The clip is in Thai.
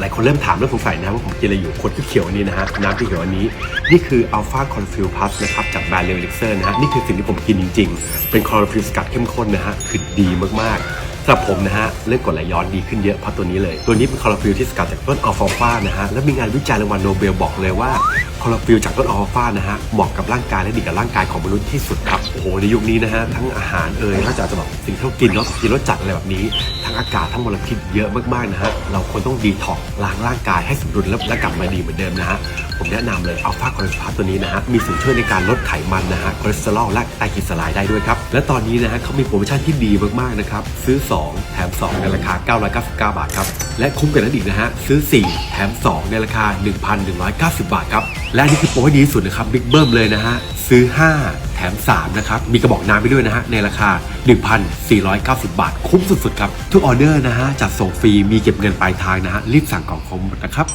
หลายคนเริ่มถามเริ่มสงสัยนะว่าผมกินอะไรอยู่ขวดเขียวอันนี้นะฮะน้ำที่เขียวอันนี้ นี่คืออัลฟาคอนฟิลพัสนะครับจากแบรนด์เลวิลิเซอร์นะฮะนี่คือสิ่งที่ผมกินจริง ๆ เป็นคอร์ฟิลสกัดเข้มข้นนะฮะคือดีมากๆ สำหรับผมนะฮะเรื่องกรดไหลย้อนดีขึ้นเยอะเพราะตัวนี้เลย ตัวนี้เป็นคอโรฟิลที่สกัดจากต้นอัลฟาฟานะฮะและมีงานวิจัยรางวัลโนเบลบอกเลยว่าคอโรฟิลจากต้นอัลฟาฟานะฮะเหมาะกับร่างกายและดีกับร่างกายของมนุษย์ที่สุดครับโอ้โหในยุคนี้นะฮะทั้งอาหารเอ่ยนอกจากจะแบบสิ่งที่เรากินเนาะกินรสจัดอะไรแบบนี้ ทั้งอากาศทั้งมลพิษเยอะมากๆนะฮะเราควรต้องดีท็อกล้างร่างกายให้สมดุลและและกลับมาดีเหมือนเดิมนะฮะ ผมแนะนำเลยอัลฟาคอเลสเตอรอลตัวนี้นะฮะมีส่วนช่วยในการลดไขมันนะฮะคอเลสเตอรอลและไตรกลีเซอไรด์ได้ด้วยครับ และตอนนี้นะฮะเขามีโปรโมชั่นที่ดีมากๆนะครับซื้อ 2 แถม 2 ในราคา 999 บาทครับ และคุ้มกันนั้นอีกนะฮะซื้อ 4 แถม 2 ในราคา 1,190 บาทครับ และนี่คือโปรที่ดีที่สุดนะครับบิ๊กเบิ้มเลยนะฮะซื้อ 5แถม3นะครับ มีกระบอกน้ำไปด้วยนะฮะ ในราคา 1,490 บาท คุ้มสุดๆครับ ทุกออเดอร์นะฮะจัดส่งฟรี มีเก็บเงินปลายทางนะฮะ รีบสั่งก่อนคอมนะครับ